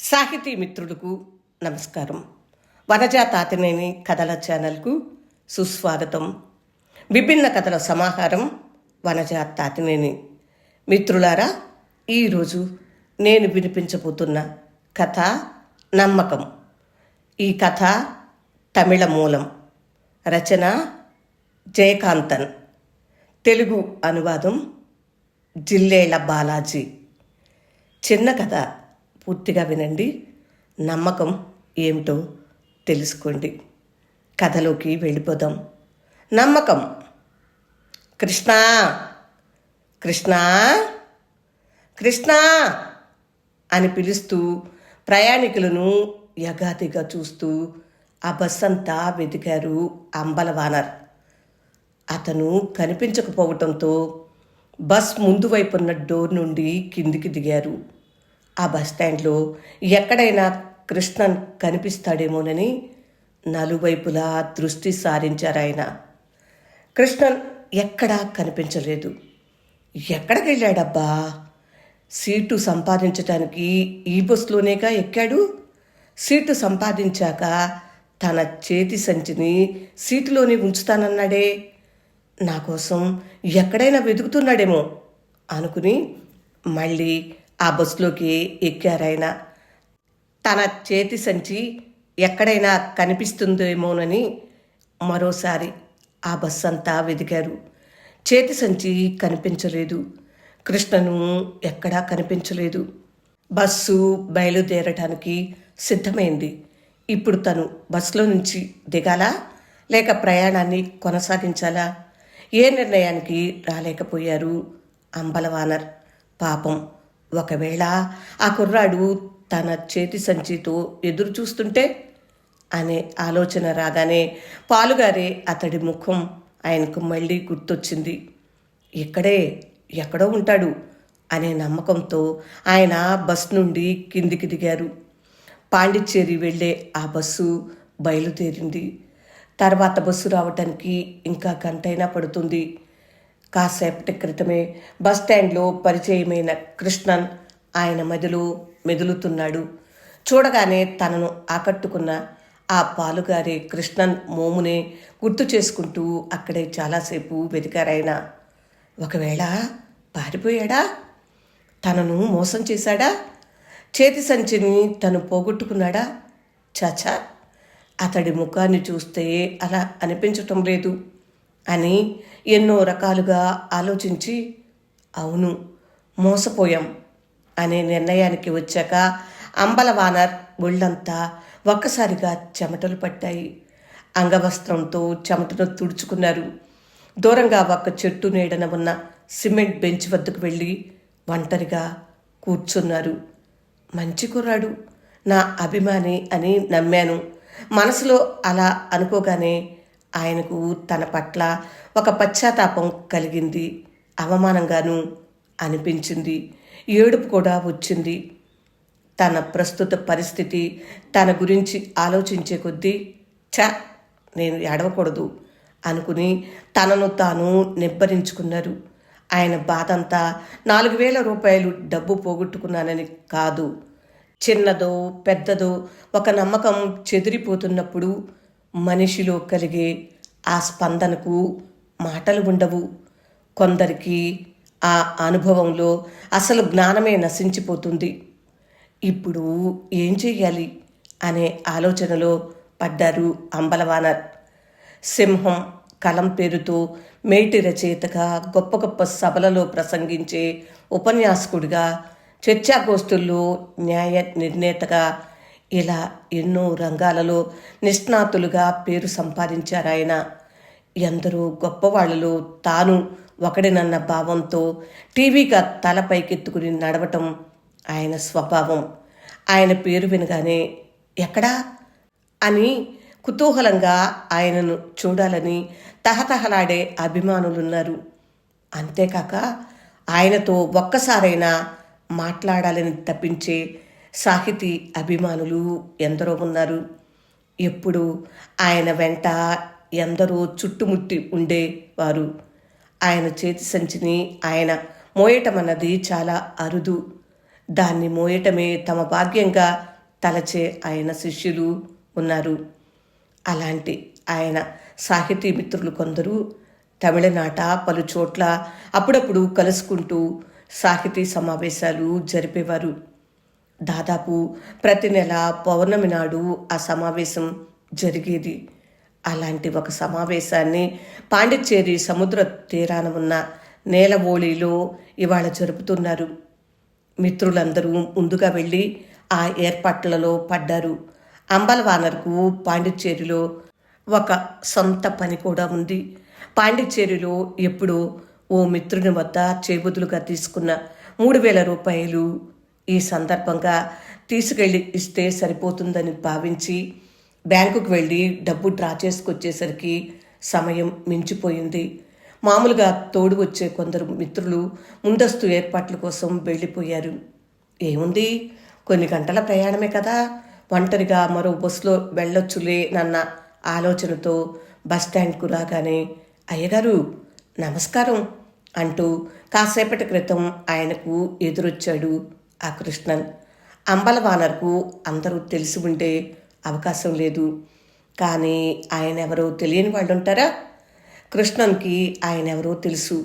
సాహితీ మిత్రులకు నమస్కారం. వనజా తాతినేని కథల ఛానల్కు సుస్వాగతం. విభిన్న కథల సమాహారం వనజా తాతినేని మిత్రులారా ఈరోజు నేను వినిపించబోతున్న కథ నమ్మకం. ఈ కథ తమిళ మూలం. రచన జయకాంతన్. తెలుగు అనువాదం జిల్లేళ్ళ బాలాజీ. చిన్న కథ. పూర్తిగా వినండి. నమ్మకం ఏమిటో తెలుసుకోండి. కథలోకి వెళ్ళిపోదాం. నమ్మకం. కృష్ణ! కృష్ణ! కృష్ణ! అని పిలుస్తూ ప్రయాణికులను యగాదిగా చూస్తూ ఆ బస్ అంతా వెతికారు అంబలవానర్. అతను కనిపించకపోవటంతో బస్ ముందు వైపున్న డోర్ నుండి కిందికి దిగారు. ఆ బస్ స్టాండ్లో ఎక్కడైనా కృష్ణన్ కనిపిస్తాడేమోనని నలువైపులా దృష్టి సారించారు ఆయన. కృష్ణన్ ఎక్కడా కనిపించలేదు. ఎక్కడికి వెళ్ళాడబ్బా సీటు సంపాదించడానికి ఈ బస్సులోనేగా ఎక్కాడు? సీటు సంపాదించాక తన చేతి సంచిని సీటులోనే ఉంచుతానన్నాడే. నా కోసం ఎక్కడైనా వెతుకుతున్నాడేమో అనుకుని మళ్ళీ ఆ బస్సులోకి ఎక్కారాయన. తన చేతి సంచి ఎక్కడైనా కనిపిస్తుందేమోనని మరోసారి ఆ బస్సు అంతా వెదిగారు. చేతి సంచి కనిపించలేదు. కృష్ణను ఎక్కడా కనిపించలేదు. బస్సు బయలుదేరటానికి సిద్ధమైంది. ఇప్పుడు తను బస్సులో నుంచి దిగాలా? లేక ప్రయాణాన్ని కొనసాగించాలా? ఏ నిర్ణయానికి రాలేకపోయారు అంబలవానర్? పాపం. ఒకవేళ ఆ కుర్రాడు తన చేతి సంచితో ఎదురు చూస్తుంటే అనే ఆలోచన రాగానే పాలుగారే అతడి ముఖం ఆయనకు మళ్ళీ గుర్తొచ్చింది. ఇక్కడే ఎక్కడో ఉంటాడు అనే నమ్మకంతో ఆయన బస్ నుండి కిందికి దిగారు. పాండిచ్చేరి వెళ్ళే ఆ బస్సు బయలుదేరింది. తర్వాత బస్సు రావటానికి ఇంకా గంటైనా పడుతుంది. కాసేపటి క్రితమే బస్ స్టాండ్లో పరిచయమైన కృష్ణన్ ఆయన మదిలో మెదులుతున్నాడు. చూడగానే తనను ఆకట్టుకున్న ఆ పాలుగారి కృష్ణన్ మోమునే గుర్తు చేసుకుంటూ అక్కడే చాలాసేపు వెతికారాయన. ఒకవేళ పారిపోయాడా? తనను మోసం చేశాడా? చేతి సంచిని తను పోగొట్టుకున్నాడా? చాచా అతడి ముఖాన్ని చూస్తే అలా అనిపించటం లేదు. అని ఎన్నో రకాలుగా ఆలోచించి అవును మోసపోయాం అనే నిర్ణయానికి వచ్చాక అంబలవానర్ ఒళ్ళంతా ఒక్కసారిగా చెమటలు పట్టాయి. అంగవస్త్రంతో చెమటను తుడుచుకున్నారు. దూరంగా ఒక చెట్టు నీడన ఉన్న సిమెంట్ బెంచ్ వద్దకు వెళ్ళి ఒంటరిగా కూర్చున్నారు. మంచి కుర్రాడు నా అభిమాని అని నమ్మాను. మనసులో అలా అనుకోగానే ఆయనకు తన పట్ల ఒక పశ్చాత్తాపం కలిగింది అవమానంగాను అనిపించింది ఏడుపు కూడా వచ్చింది. తన ప్రస్తుత పరిస్థితి తన గురించి ఆలోచించే కొద్దీ చ నేను ఏడవకూడదు అనుకుని తనను తాను నిబ్బరించుకున్నారు. ఆయన బాధ అంతా నాలుగు వేల రూపాయలు డబ్బు పోగొట్టుకున్నానని కాదు. చిన్నదో పెద్దదో ఒక నమ్మకం చెదిరిపోతున్నప్పుడు మనిషిలో కలిగే ఆ స్పందనకు మాటలు ఉండవు. కొందరికి ఆ అనుభవంలో అసలు జ్ఞానమే నశించిపోతుంది. ఇప్పుడు ఏం చేయాలి అనే ఆలోచనలో పడ్డారు అంబలవానర్. సింహం కలం పేరుతో మేటి రచయితగా గొప్ప గొప్ప సభలలో ప్రసంగించే ఉపన్యాసకుడిగా చర్చాగోష్ఠుల్లో న్యాయ నిర్ణేతగా ఇలా ఎన్నో రంగాలలో నిష్ణాతులుగా పేరు సంపాదించారాయన. ఎందరో గొప్పవాళ్ళలో తాను ఒకడినన్న భావంతో టీవీగా తల పైకెత్తుకుని నడవటం ఆయన స్వభావం. ఆయన పేరు వినగానే ఎక్కడా? అని కుతూహలంగా ఆయనను చూడాలని తహతహలాడే అభిమానులున్నారు. అంతేకాక ఆయనతో ఒక్కసారైనా మాట్లాడాలని తప్పించే సాహితీ అభిమానులు ఎందరో ఉన్నారు. ఎప్పుడు ఆయన వెంట ఎందరో చుట్టుముట్టి ఉండేవారు ఆయన చేతి సంచిని ఆయన మోయటం అన్నది చాలా అరుదు. దాన్ని మోయటమే తమ భాగ్యంగా తలచే ఆయన శిష్యులు ఉన్నారు. అలాంటి ఆయన సాహితీ మిత్రులు కొందరు తమిళనాట పలు చోట్ల అప్పుడప్పుడు కలుసుకుంటూ సాహితీ సమావేశాలు జరిపేవారు. దాదాపు ప్రతి నెల పౌర్ణమి నాడు ఆ సమావేశం జరిగేది. అలాంటి ఒక సమావేశాన్ని పాండిచ్చేరి సముద్ర తీరాన ఉన్న నేలవోళిలో ఇవాళ జరుపుతున్నారు. మిత్రులందరూ ముందుగా వెళ్ళి ఆ ఏర్పాట్లలో పడ్డారు. అంబలవానర్కు పాండిచ్చేరిలో ఒక సొంత పని కూడా ఉంది. పాండిచ్చేరిలో ఎప్పుడో ఓ మిత్రుని వద్ద చేబుదులుగా తీసుకున్న మూడు వేల రూపాయలు ఈ సందర్భంగా తీసుకెళ్ళి ఇస్తే సరిపోతుందని భావించి బ్యాంకుకు వెళ్ళి డబ్బు డ్రా చేసుకొచ్చేసరికి సమయం మించిపోయింది. మామూలుగా తోడు వచ్చే కొందరు మిత్రులు ముందస్తు ఏర్పాట్ల కోసం వెళ్ళిపోయారు. ఏముంది? కొన్ని గంటల ప్రయాణమే కదా? ఒంటరిగా మరో బస్సులో వెళ్ళొచ్చులే నన్న ఆలోచనతో బస్టాండ్కు రాగానే అయ్యగారు నమస్కారం అంటూ కాసేపటి క్రితం ఆయనకు ఎదురొచ్చాడు ఆ కృష్ణన్. అంబలవానర్కు అందరూ తెలిసి ఉండే అవకాశం లేదు. కానీ ఆయన ఎవరో తెలియని వాళ్ళు ఉంటారా? కృష్ణన్కి ఆయన ఎవరో తెలుసు.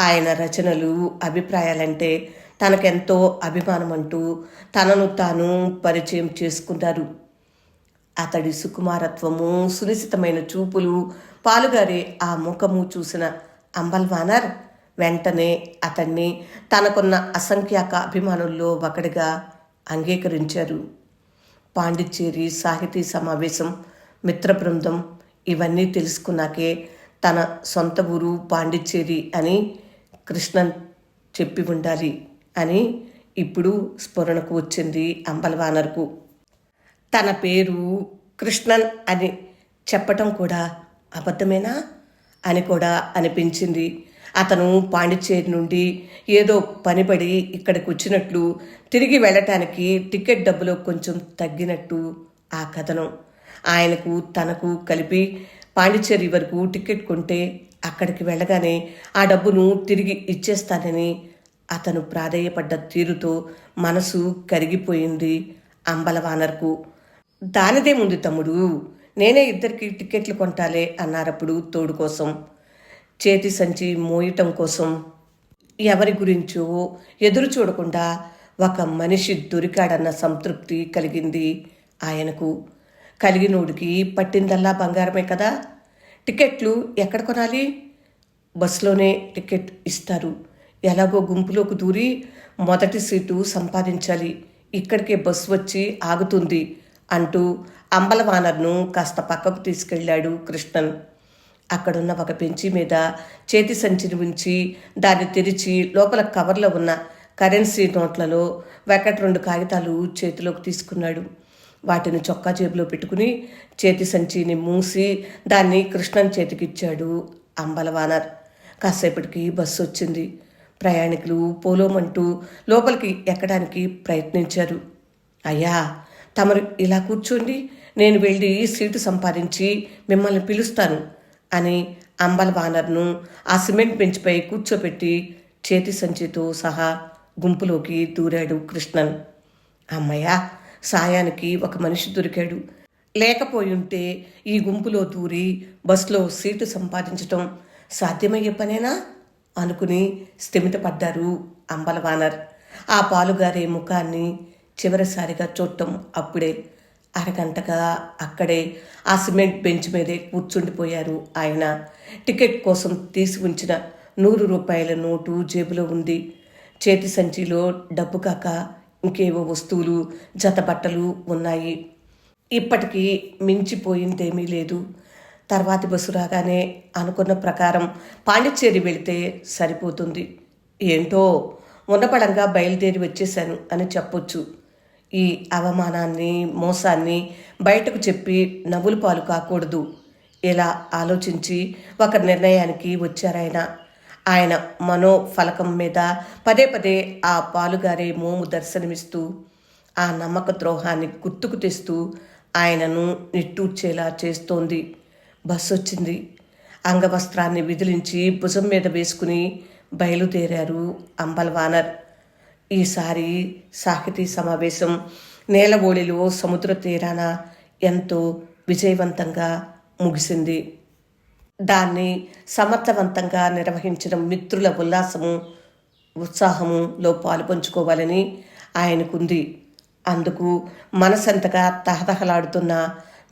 ఆయన రచనలు అభిప్రాయాలంటే తనకెంతో అభిమానం అంటూ తనను తాను పరిచయం చేసుకున్నారు అతడి సుకుమారత్వము సునిశ్చితమైన చూపులు పాలుగారే ఆ ముఖము చూసిన అంబల్వానర్ వెంటనే అతన్ని తనకున్న అసంఖ్యాక అభిమానుల్లో ఒకడిగా అంగీకరించారు. పాండిచ్చేరి సాహితీ సమావేశం మిత్ర బృందం ఇవన్నీ తెలుసుకున్నాకే తన సొంత ఊరు పాండిచ్చేరి అని కృష్ణన్ చెప్పి ఉండాలి అని ఇప్పుడు స్ఫురణకు వచ్చింది అంబలవానర్కు. తన పేరు కృష్ణన్ అని చెప్పటం కూడా అబద్ధమేనా అని కూడా అనిపించింది. అతను పాండిచ్చేరి నుండి ఏదో పనిపడి ఇక్కడికి వచ్చినట్లు తిరిగి వెళ్ళటానికి టికెట్ డబ్బులో కొంచెం తగ్గినట్టు ఆ కథనం. ఆయనకు తనకు కలిపి పాండిచ్చేరి వరకు టికెట్ కొంటే అక్కడికి వెళ్ళగానే ఆ డబ్బును తిరిగి ఇచ్చేస్తానని అతను ప్రాధేయపడ్డ తీరుతో మనసు కరిగిపోయింది అంబలవానర్కు. దానిదే ముందు తమ్ముడు నేనే ఇద్దరికి టికెట్లు కొంటాలే అన్నారప్పుడు తోడు కోసం. చేతి సంచి మోయటం కోసం ఎవరి గురించో ఎదురు చూడకుండా ఒక మనిషి దొరికాడన్న సంతృప్తి కలిగింది ఆయనకు. కలిగినోడికి పట్టిందల్లా బంగారమే కదా? టికెట్లు ఎక్కడ కొనాలి? బస్సులోనే టికెట్ ఇస్తారు. ఎలాగో గుంపులోకి దూరి మొదటి సీటు సంపాదించాలి. ఇక్కడికే బస్సు వచ్చి ఆగుతుంది అంటూ అంబలవానర్ను కాస్త పక్కకు తీసుకెళ్ళాడు కృష్ణన్. అక్కడున్న ఒక బెంచి మీద చేతి సంచిని ఉంచి దాన్ని తెరిచి లోపల కవర్లో ఉన్న కరెన్సీ నోట్లలో వెకట్ రెండు కాగితాలు చేతిలోకి తీసుకున్నాడు. వాటిని చొక్కా జేబులో పెట్టుకుని చేతి సంచిని మూసి దాన్ని కృష్ణన్ చేతికిచ్చాడు అంబలవానర్. కాసేపటికి బస్సు వచ్చింది. ప్రయాణికులు పోలోమంటూ లోపలికి ఎక్కడానికి ప్రయత్నించారు. అయ్యా తమరు ఇలా కూర్చోండి. నేను వెళ్ళి సీటు సంపాదించి మిమ్మల్ని పిలుస్తాను. అని అంబల్ వానర్ను ఆ సిమెంట్ బెంచ్పై కూర్చోపెట్టి చేతి సంచితో సహా గుంపులోకి దూరాడు కృష్ణన్. అమ్మయ్య సాయానికి ఒక మనిషి దొరికాడు. లేకపోయుంటే ఈ గుంపులో దూరి బస్సులో సీటు సంపాదించటం సాధ్యమయ్యే పనేనా? అనుకుని స్థిమితపడ్డారు అంబలవానర్ ఆ పాలుగారే ముఖాన్ని చివరిసారిగా చూడటం అప్పుడే అరగంటగా అక్కడే ఆ సిమెంట్ బెంచ్ మీదే కూర్చుండిపోయారు ఆయన. టికెట్ కోసం తీసి ఉంచిన నూరు రూపాయల నోటు జేబులో ఉంది. చేతి సంచిలో డబ్బు కాక ఇంకేవో వస్తువులు జత బట్టలు ఉన్నాయి. ఇప్పటికీ మించిపోయిందేమీ లేదు. తర్వాతి బస్సు రాగానే అనుకున్న ప్రకారం పాండిచ్చేరి వెళితే సరిపోతుంది. ఏంటో ఉన్నపడంగా బయలుదేరి వచ్చేశాను అని చెప్పొచ్చు. ఈ అవమానాన్ని మోసాన్ని బయటకు చెప్పి నవ్వులు పాలు కాకూడదు. ఇలా ఆలోచించి ఒక నిర్ణయానికి వచ్చారాయన? ఆయన మనోఫలకం మీద పదే పదే ఆ పాలుగారే మోము దర్శనమిస్తూ ఆ నమ్మక ద్రోహాన్ని గుర్తుకు తెస్తూ ఆయనను నిట్టూర్చేలా చేస్తోంది. బస్సు వచ్చింది అంగవస్త్రాన్ని విదిలించి భుజం మీద వేసుకుని బయలుదేరారు అంబల్వానర్. ఈసారి సాహితీ సమావేశం నేలవోళిలో సముద్ర తీరాన ఎంతో విజయవంతంగా ముగిసింది. దాన్ని సమర్థవంతంగా నిర్వహించిన మిత్రుల ఉల్లాసము ఉత్సాహములో పాలుపంచుకోవాలని ఆయనకుంది. అందుకు మనసంతగా తహతహలాడుతున్న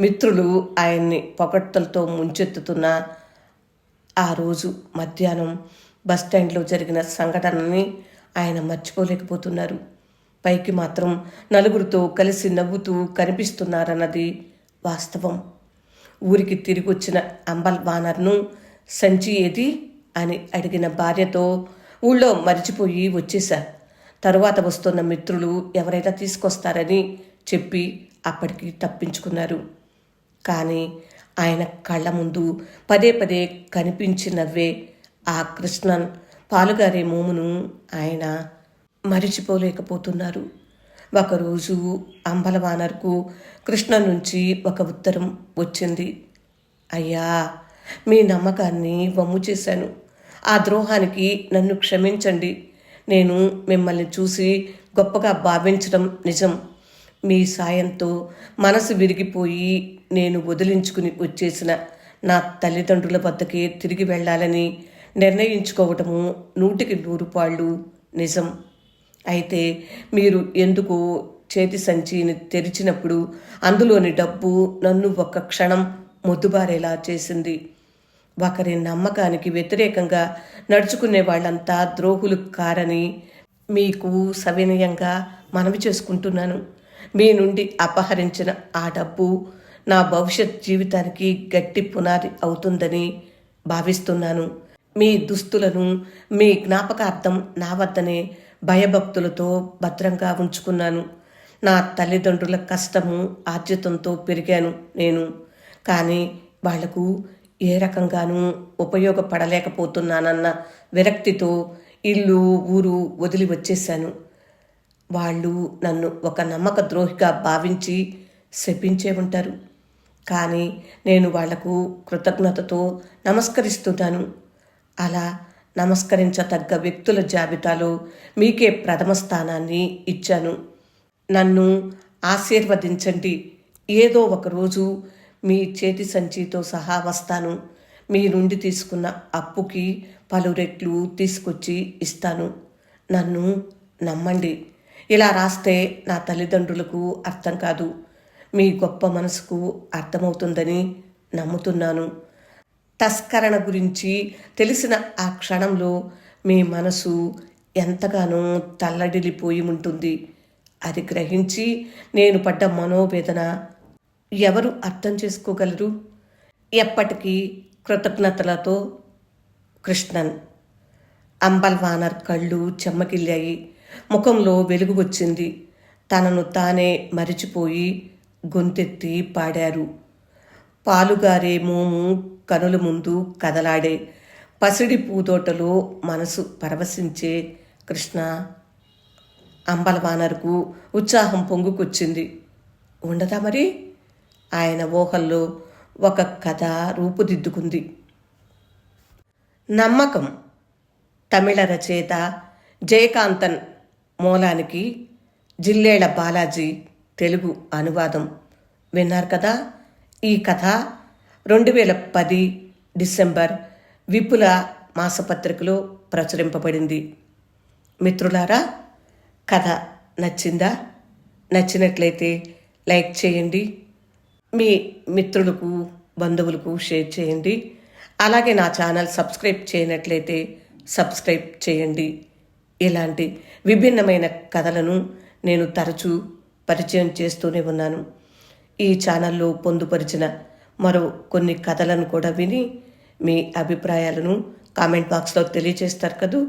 మిత్రులు ఆయన్ని పొగడ్తలతో ముంచెత్తుతున్న ఆ రోజు మధ్యాహ్నం బస్టాండ్లో జరిగిన సంఘటనని ఆయన మర్చిపోలేకపోతున్నారు. పైకి మాత్రం నలుగురితో కలిసి నవ్వుతూ కనిపిస్తున్నారన్నది వాస్తవం. ఊరికి తిరిగి వచ్చిన అంబల్ వానర్ను సంచి ఏది? అని అడిగిన భార్యతో ఊళ్ళో మరిచిపోయి వచ్చేశా తరువాత వస్తున్న మిత్రులు ఎవరైనా తీసుకొస్తారని చెప్పి అప్పటికి తప్పించుకున్నారు. కానీ ఆయన కళ్ళ ముందు పదే పదే కనిపించినవే ఆ కృష్ణన్ పాలుగారే మోమును ఆయన మరిచిపోలేకపోతున్నారు. ఒకరోజు అంబలవానర్కు కృష్ణ నుంచి ఒక ఉత్తరం వచ్చింది. అయ్యా మీ నమ్మకాన్ని వమ్ము చేశాను. ఆ ద్రోహానికి నన్ను క్షమించండి. నేను మిమ్మల్ని చూసి గొప్పగా భావించడం నిజం. మీ సాయంతో మనసు విరిగిపోయి నేను వదిలించుకుని వచ్చేసిన నా తల్లిదండ్రుల వద్దకే తిరిగి వెళ్ళాలని నిర్ణయించుకోవటము నూటికి నూరు పాళ్ళు నిజం. అయితే మీరు ఎందుకు చేతి సంచిని తెరిచినప్పుడు అందులోని డబ్బు నన్ను ఒక్క క్షణం మొద్దుబారేలా చేసింది. ఒకరి నమ్మకానికి వ్యతిరేకంగా నడుచుకునే వాళ్ళంతా ద్రోహులు కారని మీకు సవినయంగా మనవి చేసుకుంటున్నాను. మీ నుండి అపహరించిన ఆ డబ్బు నా భవిష్యత్ జీవితానికి గట్టి పునాది అవుతుందని భావిస్తున్నాను. మీ దుస్తులను మీ జ్ఞాపకార్థం నా వద్దనే భయభక్తులతో భద్రంగా ఉంచుకున్నాను. నా తల్లిదండ్రుల కష్టము ఆర్జితంతో పెరిగాను నేను. కానీ వాళ్ళకు ఏ రకంగానూ ఉపయోగపడలేకపోతున్నానన్న విరక్తితో ఇల్లు ఊరు వదిలి వచ్చేశాను. వాళ్ళు నన్ను ఒక నమ్మక ద్రోహిగా భావించి శపించే ఉంటారు. కానీ నేను వాళ్ళకు కృతజ్ఞతతో నమస్కరిస్తున్నాను. అలా నమస్కరించతగ్గ వ్యక్తుల జాబితాలో మీకే ప్రథమ స్థానాన్ని ఇచ్చాను. నన్ను ఆశీర్వదించండి. ఏదో ఒకరోజు మీ చేతి సంచితో సహా వస్తాను. మీ నుండి తీసుకున్న అప్పుకి పలు రెట్లు తీసుకొచ్చి ఇస్తాను. నన్ను నమ్మండి. ఇలా రాస్తే నా తల్లిదండ్రులకు అర్థం కాదు. మీ గొప్ప మనసుకు అర్థమవుతుందని నమ్ముతున్నాను. తస్కరణ గురించి తెలిసిన ఆ క్షణంలో మీ మనసు ఎంతగానో తల్లడిల్లిపోయి ఉంటుంది. అది గ్రహించి నేను పడ్డ మనోవేదన ఎవరు అర్థం చేసుకోగలరు? ఎప్పటికీ కృతజ్ఞతలతో కృష్ణన్. అంబల్వానర్ కళ్ళు చెమ్మకిల్లాయి ముఖంలో వెలుగు వచ్చింది. తనను తానే మరిచిపోయి గొంతెత్తి పాడారు. పాలుగారే మోము కనుల ముందు కదలాడే పసిడి పూతోటలో మనసు పరవశించే కృష్ణ అంబలవానరుకు ఉత్సాహం పొంగుకొచ్చింది. ఉండదా మరి? ఆయన ఊహల్లో ఒక కథ రూపుదిద్దుకుంది. నమ్మకం తమిళ రచయిత జయకాంతన్ మూలానికి జిల్లేళ్ళ బాలాజీ తెలుగు అనువాదం. విన్నారు కదా? ఈ కథ రెండు వేల పది డిసెంబర్ విపుల మాసపత్రికలో ప్రచురింపబడింది. మిత్రులారా కథ నచ్చిందా? నచ్చినట్లయితే లైక్ చేయండి. మీ మిత్రులకు బంధువులకు షేర్ చేయండి. అలాగే నా ఛానల్ సబ్స్క్రైబ్ చేయనట్లయితే సబ్స్క్రైబ్ చేయండి. ఇలాంటి విభిన్నమైన కథలను నేను తరచూ పరిచయం చేస్తూనే ఉన్నాను. ఈ ఛానల్లో పొందుపరిచిన మరో కొన్ని కథలను కూడా విని మీ అభిప్రాయాలను కామెంట్ బాక్స్లో తెలియజేస్తారు కదూ.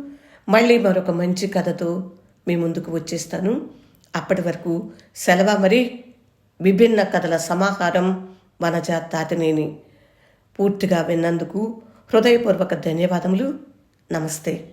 మళ్ళీ మరొక మంచి కథతో మీ ముందుకు వచ్చేస్తాను. అప్పటి వరకు సెలవ మరి? విభిన్న కథల సమాహారం వనజ తాతినేని పూర్తిగా విన్నందుకు హృదయపూర్వక ధన్యవాదములు. నమస్తే.